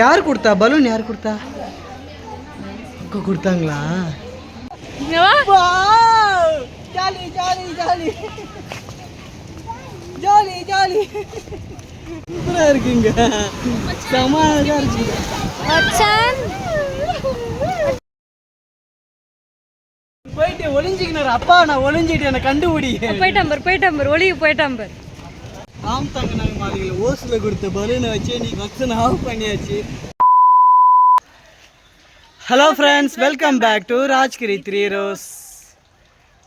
யார் கொடுத்தா? பலூன் யார் கொடுத்தா? அக்கா கொடுத்தாங்களா? Jolly jolly jolly. Jolly jolly. சூப்பரா இருக்குங்க. செம அழகா இருக்குங்க போயிட்டு ஒளிஞ்சிக்கினார் அப்பா நான் ஒளிஞ்சிட்டு என்னை கண்டுபிடி. போயிட்டான் பாரு போயிட்டான் பாரு. ஒளிவு போயிட்டான் பாரு ஆம் தாங்க நாங்கள் மாளிகையில் ஓசில் கொடுத்த பலூனை வச்சு நீ ஃபங்க்ஷன் ஆஃப் பண்ணியாச்சு. Hello friends welcome back to Rajgiri three rose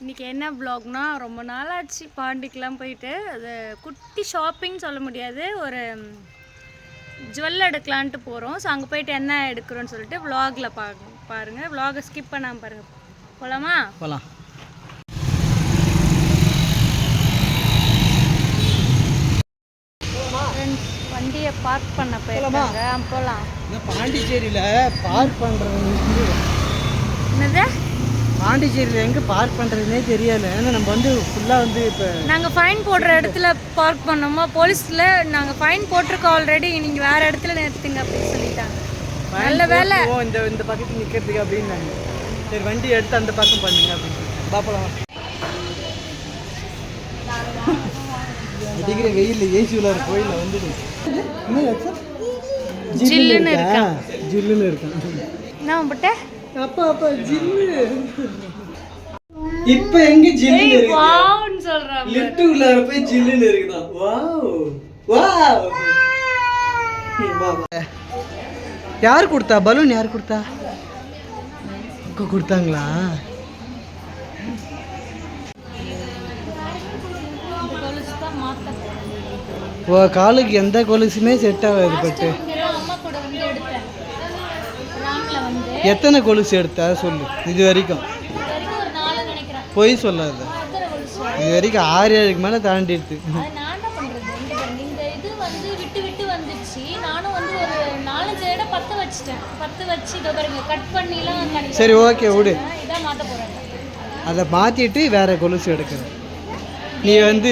இன்னைக்கு என்ன vlogனா ரொம்ப நாள் ஆச்சு பாண்டிக்கெலாம் போயிட்டு. அது குட்டி ஷாப்பிங் சொல்ல முடியாது ஒரு ஜுவல் எடுக்கலான்ட்டு போகிறோம் ஸோ அங்கே போயிட்டு என்ன எடுக்கிறோன்னு சொல்லிட்டு vlogல பா பாருங்கள் vlog ஸ்கிப் பண்ணாமல் பாருங்கள் போகலாமா போகலாம் ஃப்ரெண்ட்ஸ் வண்டியை பார்க் பண்ண போயிருக்காங்க போகலாம் பாண்டிச்சேரியில் பார்க் பண்ணுறது என்னது? பாண்டிச்சேரியில் எங்கே பார்க் பண்ணுறதுனே தெரியல. ஏன்னா நம்ம வந்து ஃபுல்லாக வந்து இப்போ நாங்கள் ஃபைன் போடுற இடத்துல பார்க் பண்ணோமா? போலீஸில் நாங்கள் ஃபைன் போட்டிருக்கோம் ஆல்ரெடி நீங்கள் வேறு இடத்துல நிறுத்துங்க அப்படின்னு சொல்லிட்டாங்க. நல்ல வேலை. இந்த இந்த பக்கத்துக்கு நிற்கிறதுக்கு அப்படின்னாங்க சரி வண்டி எடுத்து அந்த பக்கம் பண்ணுங்க அப்படின்னு. பாப்பலாம் அடிக்கிற வெயில் ஏசி உள்ள கோயிலில் வந்துடு. ஜில்லுன்னு இருக்கா? ஜில்லுன்னு இருக்கான் என்ன பட்ட அப்பா அப்பா ஜில்லு. இப்போ எங்க ஜில்லுன்னு இருக்கு? வாவ்னு சொல்கிறாங்க லிஃப்ட் உள்ளார போய் ஜில்லுன்னு இருக்குதான் வாவ். வாவ். யார் கொடுத்தா? பலூன் யார் கொடுத்தா? கொடுத்தாங்களா? ஓ காலுக்கு எந்த கொலுசுமே செட் ஆகாது பட்டு. எத்தனை கொலுசு எடுத்தா சொல்லு. இது வரைக்கும். பொய் சொல்லாத. இது வரைக்கும் ஆறு ஏழுக்கு மேலே தாண்டிடுது சரி ஓகே விடு. அதை மாற்றிட்டு வேற கொலுசு எடுக்கிறேன் நீ வந்து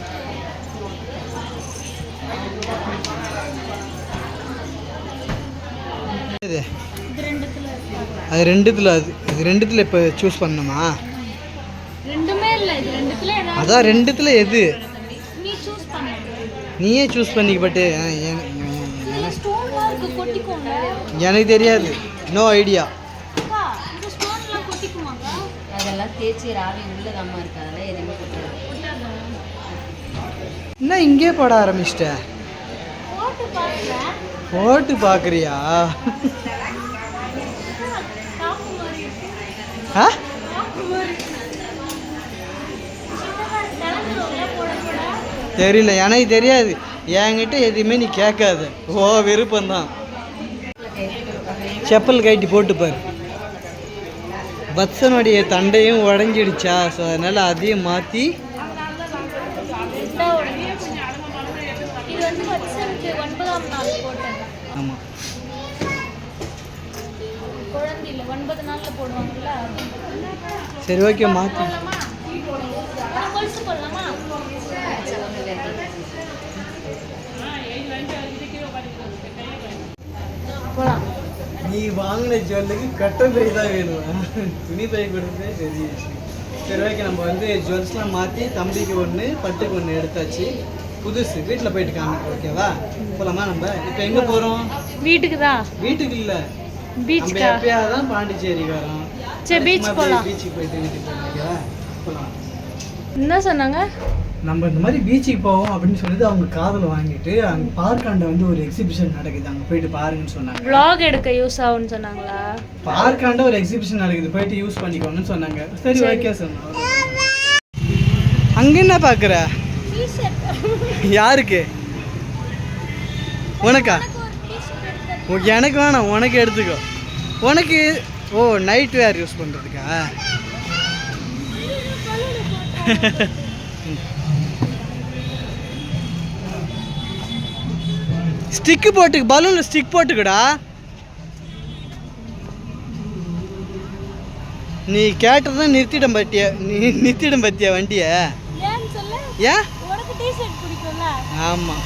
இது இது ரெண்டுத்துல இருக்கு. அது ரெண்டுத்துல அது ரெண்டுத்துல இப்போ சூஸ் பண்ணணுமா? ரெண்டுமே இல்லை இது ரெண்டுத்துல ஏதாவது அதான் ரெண்டுத்துல எது? நீ சூஸ் பண்ணு. நீயே சூஸ் பண்ணிக்கப்பட்டு எனக்கு தெரியாது. நோ ஐடியா என்ன இங்கே போட ஆரம்பிச்சிட்ட? போட்டு பார்க்குறியா ஆ? தெரியல எனக்கு தெரியாது. என்கிட்ட எதுவுமே நீ கேட்காத. ஓ விருப்பம்தான். செப்பல் கட்டி போட்டுப்பார் பத்சனுடைய தண்டையும் உடஞ்சிடுச்சா ஸோ அதனால் அதையும் மாற்றி ஒன்பது நாள்ல போடுவாங்கல்ல. சரி ஓகே மாற்றி போடலாமா? நான் கொலுசு போடலாமா? போலாம். நீ வாங்கின ஜுவல்லுக்கு கட்டன் பை தான் வேணும். துணி பை கொடுத்தே சரி. சரி ஓகே நம்ம வந்து ஜுவல்ஸ்லாம் மாற்றி தம்பிக்கு ஒன்று பட்டுக்கு ஒன்று எடுத்தாச்சு. புதுசு வீட்டில் போயிட்டு காமிக்க ஓகேவா போகலாமா நம்ம? இப்போ எங்கே போகிறோம் வீட்டுக்கு தான். வீட்டுக்கு இல்லை. பீச்சுக்கா எப்பயாவது வரோம் சரி பீச் போலாம். பீச்சுக்கு போயிட்டு என்ன சொன்னாங்க? நம்ம இந்த மாதிரி பீச்சுக்கு போவோம் அப்படின்னு சொல்லிட்டு அவங்க காதில் வாங்கிட்டு அங்கே பார்க்காண்ட வந்து ஒரு எக்ஸிபிஷன் நடக்குது. அங்கே போயிட்டு பாருங்கன்னு சொன்னாங்க. Vlog எடுக்க யூஸ் ஆகும்னு சொன்னாங்களா? பார்க்காண்ட ஒரு எக்ஸிபிஷன் நடக்குது. போயிட்டு யூஸ் பண்ணிக்கோங்கன்னு சொன்னாங்க. சரி ஓகே சொன்னோம் அங்க என்ன பார்க்குற யாருக்கு? உனக்கா? எனக்கு வேணாம் உனக்கு எடுத்துக்கோ. உனக்கு ஓ நைட் வேர் யூஸ் பண்ணுறதுக்கா ஸ்டிக்கு போட்டுக்கு பலூனில் ஸ்டிக் போட்டுக்கடா. நீ கேட்டதான் நிறுத்திடம் பத்திய நீ நிறுத்திடம் பத்தியா வண்டியை? ஏன்? ஆமாம்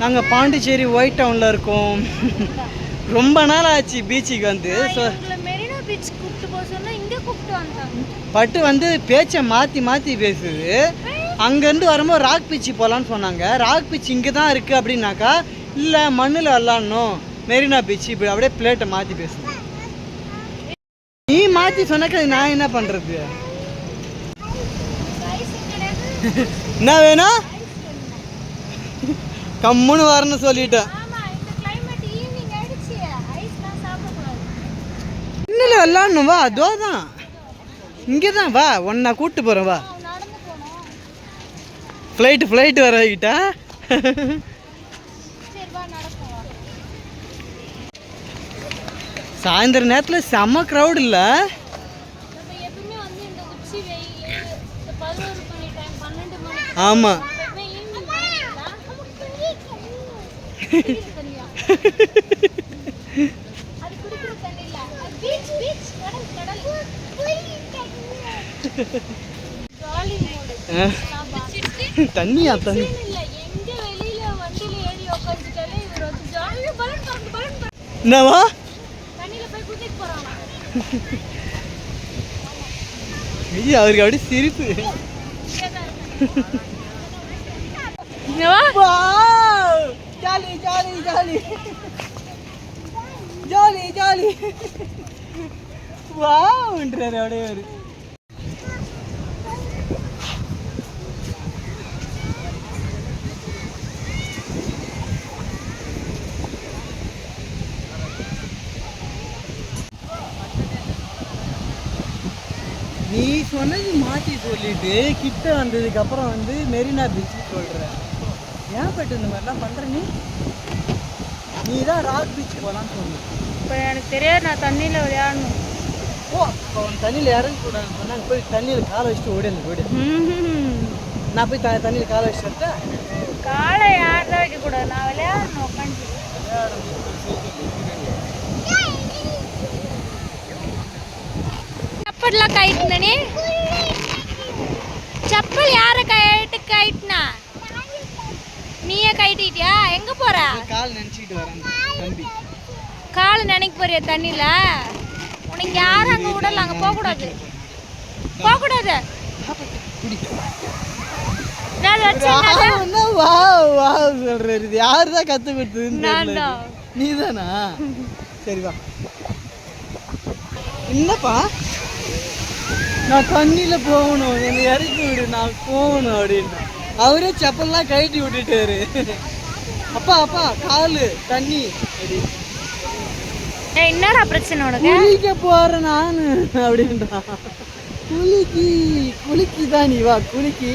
நாங்கள் பாண்டிச்சேரி ஒயிட் டவுனில் இருக்கோம். ரொம்ப நாள் ஆச்சு பீச்சுக்கு வந்து. ஸோ பட்டு வந்து பேச்சை மாற்றி மாற்றி பேசுது. அங்கேருந்து வரும்போது ராக் பீச்சு போகலான்னு சொன்னாங்க. ராக் பீச் இங்கே தான் இருக்குது அப்படின்னாக்கா இல்லை மண்ணில் விளாட்ணும். மெரினா பீச் இப்படி அப்படியே பிளேட்டை மாற்றி பேசுது. நீ மாற்றி சொன்னாக்கா நான் என்ன பண்ணுறது என்ன வேணும். கம்முன்னு வரணும்னு சொல்லிட்டேன். இன்னில் விளாட்ணும் வா அதோ தான். இங்கே தான் வா ஒன்னா கூப்பிட்டு போகிறேன் வா. ஃப்ளைட்டு ஃப்ளைட்டு வர வைக்கிட்டா? சாயந்தர நேரத்தில் செம்ம க்ரௌட் இல்லை? நம்ம என்னவா? குதிக்க போறாங்க ஐயோ அவருக்கு அப்படியே சிரிப்பு. Jolly jolly jolly jolly jolly வான்றாரு அப்படியே ஒரு நீ சொன்னது மாற்றி சொல்லிட்டு கிட்ட வந்ததுக்கு அப்புறம் வந்து மெரினா பீச் சொல்ற ஏன் பட்டு இந்த மாதிரிலாம் பண்ற நீ? நீ தான் ராக் பீச் போகலான்னு சொன்ன. இப்போ எனக்கு தெரியாது நான் தண்ணியில் விளையாடணும். ஓ இப்போ அவன் தண்ணியில் இறங்க கூடாதுன்னு சொன்னாங்க போய் தண்ணியில் காலை வச்சுட்டு ஓடி அந்த ஓடி. நான் போய் த தண்ணியில் காலை வச்சுட்டு வரட்டா? காலை யார் தான் வைக்கக்கூடாது நான் விளையாடணும் உட்காந்து செப்பல் யாரை கயிட்டு கயிட்டுனா? நீயே கயிட்டிட்டியா எங்க போற? கால் நினச்சிக்கிட்டு வரேன் தம்பி. கால் நினைக்க போறிய தண்ணியில உனக்கு யாரும் அங்க விடல அங்க போக கூடாது. போக கூடாது. நான் வச்சேன் வா வா சொல்றாரு. இது யார் தான் கற்று கொடுத்ததுன்னு நான் தெரியல தான். நீ தானா சரி வா. என்னப்பா நான் தண்ணியில் போகணும். என்னை இறக்கி விடு. நான் போகணும் அப்படின்னு அவரே செப்பல்லாம் கழட்டி விட்டுட்டாரு. அப்பா அப்பா காலு தண்ணி. என்னடா பிரச்சனை உனக்கு? குளிக்க போறேன் நானு அப்படின்றான் குளிக்கி குளிக்கி தான் நீ வா குளிக்கி.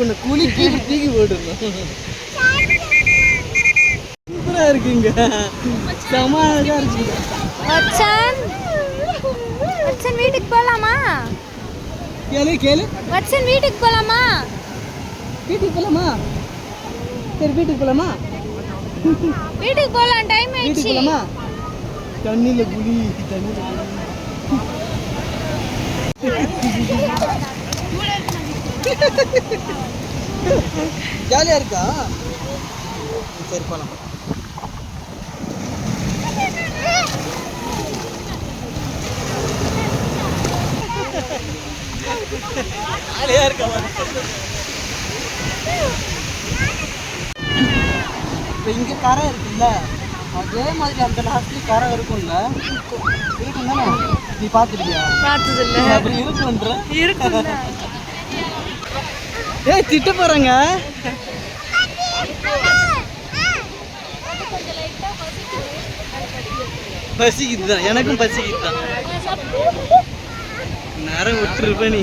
உன்னை குளிக்கி தூக்கி போட்டுருணும் சூப்பரா இருக்குங்க. செம அழகா இருக்குங்க வச்சன் வச்சன் வீட்டுக்கு போலாமா? கேளு கேளு. வச்சன் வீட்டுக்கு போலாமா? வீட்டுக்கு போலாமா? சரி வீட்டுக்கு போலாமா? வீட்டுக்கு போலாம் டைம் வீட்டுக்கு ஆயிடுச்சு போலாமா? தண்ணியில குளி தண்ணியில குளி ஜாலியா இருக்கா? சரி போலாம். ஜாலியா இருக்கா? இப்போ இங்கே கரை இருக்குல்ல? அதே மாதிரி அந்த லாஸ்ட்லேயும் கரை இருக்கும்ல? இருக்கும் தானே நீ பார்த்துருக்கியா? பார்த்தது இல்ல அப்படி இருக்குன்ற இருக்குல்ல ஏய் திட்ட போறாங்க. பசிக்குது தான் எனக்கும் பசிக்குது தான் நேரம் விட்டுருப்ப நீ.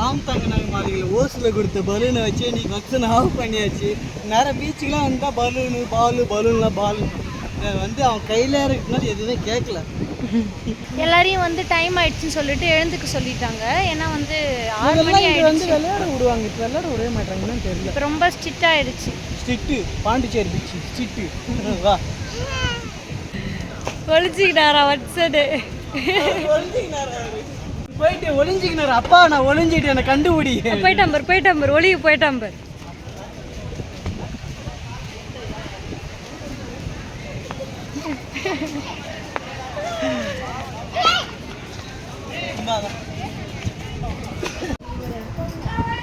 தாங்க நாங்கள் மாளிகையில் ஓஸில் கொடுத்த பலூனை வச்சு நீ ஃபங்க்ஷன் ஆஃப் பண்ணியாச்சு. நேரம் பீச்சுக்கெலாம் வந்தால் பலூனு பாலு பலூன்லாம் பால். வந்து அவன் கையில் இருக்குனால எதுவுமே கேட்கல. எல்லாரையும் வந்து டைம் ஆயிடுச்சுன்னு சொல்லிட்டு எழுந்துக்க சொல்லிட்டாங்க. ஏன்னா வந்து ஆறு மணி வந்து விளையாட விடுவாங்க. இப்போ விளையாட விடவே மாட்டாங்கன்னு தெரியல. ரொம்ப ஸ்ட்ரிக்ட் ஆயிடுச்சு. ஸ்ட்ரிக்ட்டு. Pondicherry beach strict. வா. ஒழிச்சிக்கிட்டாரா வட்சடு போயிட்டு ஒளிஞ்சிக்கினார். அப்பா நான் ஒளிஞ்சிட்டு என்னை கண்டுபிடி. போயிட்டாம்பர் போயிட்டாம்பர் ஒளிவு போயிட்டாம்பர்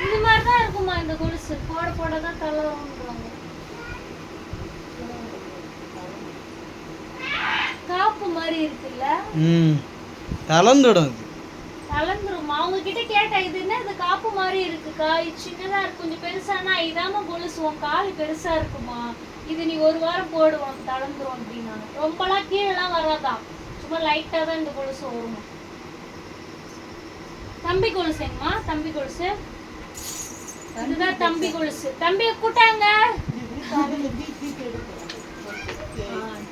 இந்த மாதிரி தான் இருக்குமா இந்த கொலுசு? போட போட தான் தலை காப்பு மாதிரி இருக்குல்ல? ம் கலந்துடும் அது கலந்துருமா? அவங்க கிட்ட கேட்டேன் இது என்ன இது காப்பு மாதிரி இருக்குக்கா? இது சின்னதா இருக்கு கொஞ்சம் பெருசானா இதாம கொலுசு உன் கால் பெருசா இருக்குமா? இது நீ ஒரு வாரம் போடு உனக்கு தளர்ந்துரும் அப்படின்னாங்க ரொம்பலாம் கீழெல்லாம் வராதான் சும்மா லைட்டா தான் இந்த கொலுசு வருமா தம்பி கொலுசுங்கம்மா தம்பி கொலுசு? இதுதான் தம்பி கொலுசு. தம்பியை கூட்டாங்க.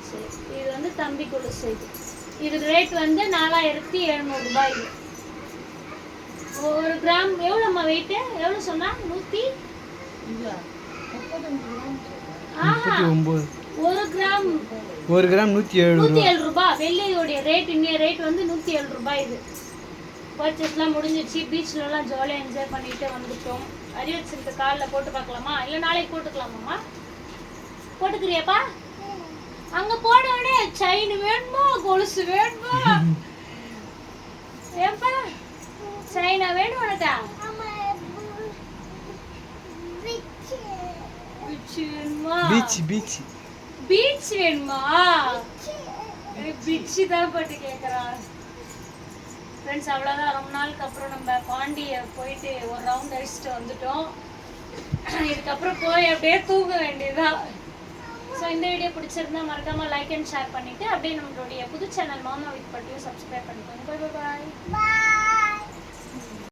சரி. இது வந்து தம்பி கொலுசு இது. இது ரேட் வந்து நாலாயிரத்தி எழுநூறு ரூபாய். இது ஒரு கிராம் எவ்வளோம்மா வெயிட்டு எவ்வளோ சொன்னா? நூற்றி ஆஹா ஒரு கிராம். ஒரு கிராம் நூற்றி ஏழு நூற்றி ஏழு ரூபாய் வெள்ளியோடைய ரேட் இன்னைய ரேட் வந்து நூற்றி ஏழு ரூபாய் இது. பர்ச்சேஸ்லாம் முடிஞ்சிச்சு பீச்லலாம் ஜாலியாக என்ஜாய் பண்ணிட்டு வந்துட்டோம். அரியட்ஸுக்கு காலில் போட்டு பார்க்கலாமா? இல்லை நாளைக்கு போட்டுக்கலாமாம்மா? போட்டுக்கிறியாப்பா? அங்க போன உடனே செயின் வேணுமா? கொலுசு வேணுமா? ஏப்பா செயினா வேணும் உனக்கா? பீச் வேணுமா? பீச் பீச் பீச் வேணுமா? பீச் தான் போட்டு கேக்குறான். ஃப்ரெண்ட்ஸ் அவ்வளோதான் ரொம்ப நாளுக்கு அப்புறம் நம்ம பாண்டியை போயிட்டு ஒரு ரவுண்ட் அடிச்சுட்டு வந்துட்டோம். இதுக்கப்புறம் போய் அப்படியே தூங்க வேண்டியதுதான் ஸோ இந்த வீடியோ பிடிச்சிருந்தா மறக்காம லைக் அண்ட் ஷேர் பண்ணிட்டு அப்படியே நம்மளுடைய புது சேனல் மாமா வித் பட்டியும் சப்ஸ்கிரைப் பண்ணிக்கோங்க. பாய் பாய்